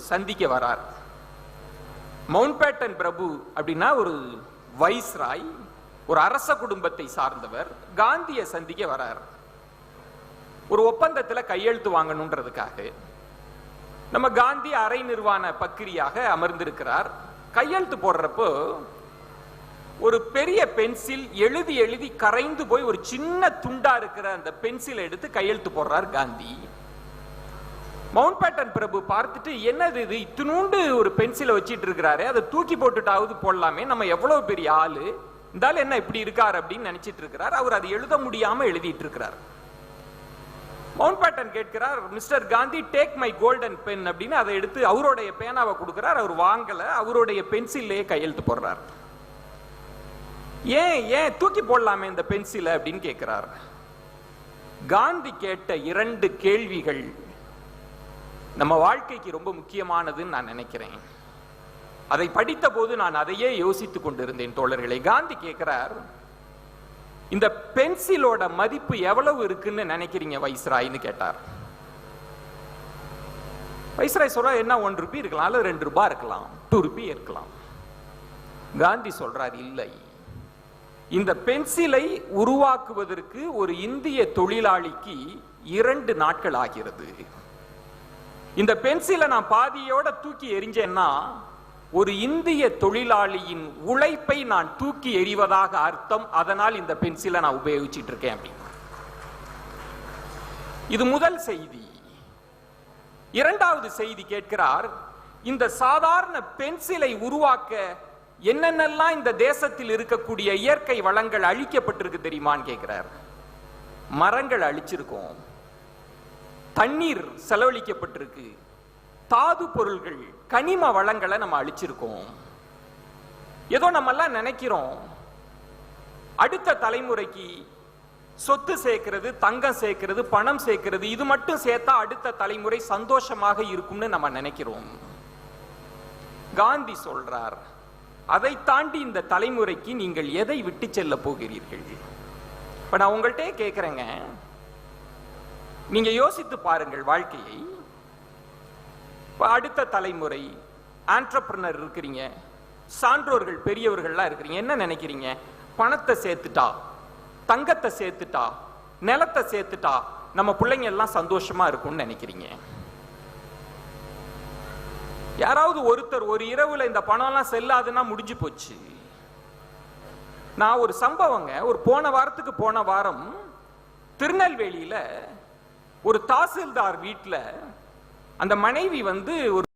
சந்திக்க வரார். Mount pattern பிரபு அப்படின்னா ஒரு வைஸ்ராய் ஒரு அரச குடும்பத்தை சார்ந்தவர் காந்தியை சந்திக்க வரார். ஒரு ஒப்பந்தத்தில் கையெழுத்து வாங்கணுன்றதுக்காக. நம்ம காந்தி அரை நிர்வாண பக்கிரியாக அமர்ந்திருக்கிறார். கையெழுத்து போடுறப்போ ஒரு பெரிய பென்சில் எழுதி எழுதி கரைந்து போய் ஒரு சின்ன துண்டா இருக்கிற அந்த பென்சிலை எடுத்து கையெழுத்து போடுறார் காந்தி. மவுண்ட் பேட்டன் பிரபு பார்த்துட்டு என்னது இது? இத்தினூண்டு ஒரு பென்சிலை வச்சிட்டு இருக்கிறாரு. அதை தூக்கி போட்டுட்டாவது போடலாமே. நம்ம எவ்வளவு பெரிய ஆளு? இருந்தாலும் என்ன இப்படி இருக்கார் அப்படின்னு நினைச்சிட்டு இருக்கிறார். அவர் அதை எழுத முடியாம எழுதிட்டு இருக்கிறார். மவுண்ட் பேட்டன் கேட்கிறார் mister Gandhi take my golden pen அப்படின்னு அதை எடுத்து அவருடைய பேனாவை கொடுக்கிறார். அவர் வாங்கல. அவருடைய பென்சில்லையே கையெழுத்து போடுறார். ஏன் ஏன் தூக்கி போடலாமே இந்த பென்சிலை அப்படின்னு கேட்கிறார். காந்தி கேட்ட இரண்டு கேள்விகள் நம்ம வாழ்க்கைக்கு ரொம்ப முக்கியமானதுன்னு நான் நினைக்கிறேன். அதை படித்த போது நான் அதையே யோசித்துக் கொண்டிருந்தேன் தோழர்களை. காந்தி கேட்கிறார் இந்த பென்சிலோட மதிப்பு எவ்வளவு இருக்குன்னு நினைக்கிறீங்க வைஸ்ராய்னு கேட்டார். வைஸ்ராய் சொல்ற என்ன ஒன் ருபி இருக்கலாம் அல்லது ரெண்டு ரூபாய் இருக்கலாம் டூ ருபி இருக்கலாம். காந்தி சொல்றார் இல்லை. இந்த பென்சிலை உருவாக்குவதற்கு ஒரு இந்திய தொழிலாளிக்கு இரண்டு நாட்கள் ஆகிறது. இந்த பென்சிலை நான் பாதியோட தூக்கி எரிஞ்சேன்னா ஒரு இந்திய தொழிலாளியின் உழைப்பை நான் தூக்கி எறிவதாக அர்த்தம் அதனால் இந்த பென்சிலை நான் உபயோகிச்சிட்டு இருக்கேன் அப்படின்னு. இது முதல் செய்தி. இரண்டாவது செய்தி கேட்கிறார் இந்த சாதாரண பென்சிலை உருவாக்க என்னென்னலாம் இந்த தேசத்தில் இருக்கக்கூடிய இயற்கை வளங்கள் அழிக்கப்பட்டிருக்கு தெரியுமான்னு கேட்கிறார். மரங்கள் அழிச்சிருக்கோம். தண்ணீர் செலவழிக்கப்பட்டிருக்கு. தாது பொருள்கள் கனிம வளங்களை நம்ம அழிச்சிருக்கோம். ஏதோ நம்மெல்லாம் நினைக்கிறோம். அடுத்த தலைமுறைக்கு சொத்து சேர்க்கிறது தங்கம் சேர்க்கிறது பணம் சேர்க்கிறது இது மட்டும் சேர்த்தா அடுத்த தலைமுறை சந்தோஷமாக இருக்கும்னு நம்ம நினைக்கிறோம். காந்தி சொல்றார் அதை தாண்டி இந்த தலைமுறைக்கு நீங்கள் எதை விட்டு செல்ல போகிறீர்கள்? இப்ப நான் உங்கள்கிட்ட கேட்கிறேங்க நீங்க யோசித்து பாருங்கள் வாழ்க்கையை. அடுத்த தலைமுறை ஆண்டர்பிரினர் இருக்கிறீங்க. சான்றோர்கள் பெரியவர்கள்லாம் இருக்கிறீங்க. என்ன நினைக்கிறீங்க? பணத்தை சேர்த்துட்டா? தங்கத்தை சேர்த்துட்டா? நிலத்தை சேர்த்துட்டா? நம்ம பிள்ளைங்க எல்லாம் சந்தோஷமா இருக்கும்னு நினைக்கிறீங்க. யாராவது ஒருத்தர் ஒரு இரவுல இந்த பணம்லாம் செல்லாதுன்னா முடிஞ்சு போச்சு. நான் ஒரு சம்பவங்க ஒரு போன வாரத்துக்கு போன வாரம் திருநெல்வேலியில ஒரு தாசில்தார் வீட்டில் அந்த மனைவி வந்து ஒரு